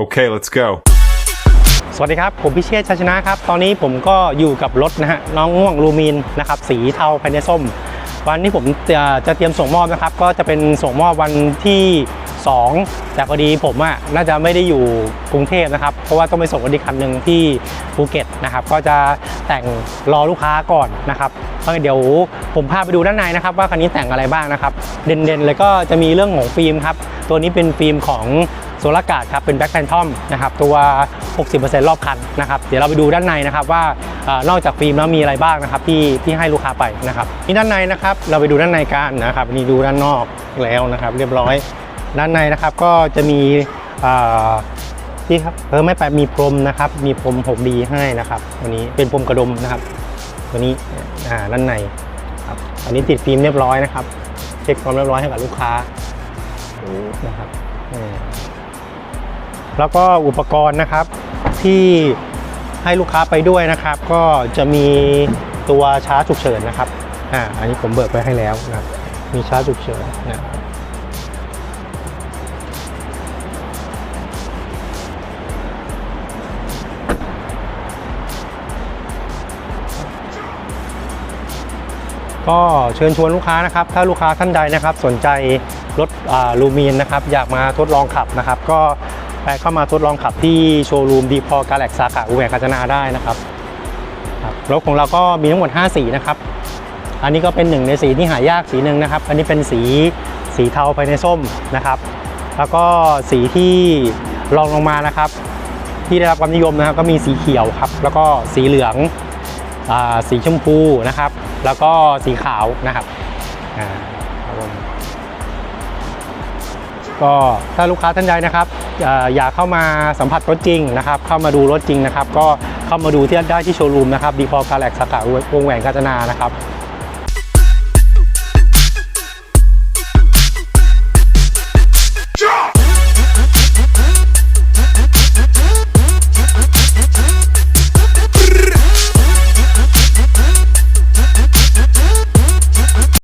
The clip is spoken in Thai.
Okay, let's go. สวัสดีครับ ผมพิเชษชัยชนะครับ ตอนนี้ผมก็อยู่กับรถนะฮะน้องง่วงลูมินนะครับสีเทาภายในส้ม วันที่ผมจะจะเตรียมส่งมอบนะครับ ก็จะเป็นส่งมอบวันที่ 2 แต่พอดีผมอะน่าจะไม่ได้อยู่กรุงเทพนะครับ เพราะว่าต้องไปส่งอีกคันหนึ่งที่ภูเก็ตนะครับ ก็จะแต่งรอลูกค้าก่อนนะครับก็เดี๋ยวผมพาไปดูด้านในนะครับว่าคันนี้แต่งอะไรบ้างนะครับ เด่นๆเลยก็จะมีเรื่องของฟิล์มครับ ตัวนี้เป็นฟิล์มของโซลากาดครับเป็นแบ็คแพนทอมนะครับตัว 60%รอบคันนะครับเดี๋ยวเราไปดูด้านในนะครับว่าอนอกจากฟิล์มแล้วมีอะไรบ้างนะครับที่ที่ให้ลูกค้าไปนะครับนี่ด้านในนะครับเราไปดูด้านในกันนะครับนี่ดูด้านนอกแล้วนะครับ เรียบร้อย ด้านในนะครับก็จะมีที่ครับเออไม่ไปมีพรมนะครับ มีพรม 6D ให้นะครับอันนี้เป็นพรมกระดมนะครับ ตัวนี้อ่าด้านในครับอันนี้ติดฟิล์มเรียบร้อยนะครับ เช็คความเรียบร้อยให้กับลูกค้านะครับแล้วก็อุปกรณ์นะครับที่ให้ลูกค้าไปด้วยนะครับ ก็จะมีตัวชาร์จฉุกเฉินนะครับอ่าอันนี้ผมเบิกไปให้แล้วนะครับมีชาร์จฉุกเฉินนะครับ ก็เชิญชวนลูกค้านะครับ ถ้าลูกค้าท่านใดนะครับ สนใจรถลูมีนนะครับ อยากมาทดลองขับนะครับ ก็ไปเข้ามาทดลองขับที่โชว์รูมดีพอกาแล็กสาขาอุแหวกาจนาได้นะครับรถของเราก็มีทั้งหมด 5 สีนะครับ อันนี้ก็เป็นหนึ่งในสีที่หายากสีหนึ่งนะครับ อันนี้เป็นสีสีเทาภายในส้มนะครับ แล้วก็สีที่รองลงมานะครับ ที่ได้รับความนิยมนะครับ ก็มีสีเขียวครับ แล้วก็สีเหลือง สีชมพูนะครับ แล้วก็สีขาวนะครับก็ถ้าลูกค้าท่านใดนะครับออยากเข้ามาสัมผัสรถจริงนะครับ เข้ามาดูรถจริงนะครับ ก็เข้ามาดูที่ได้ที่โชว์รูมนะครับดีพอกาแล็กสาขาวงแหวนกาญจนานะครับ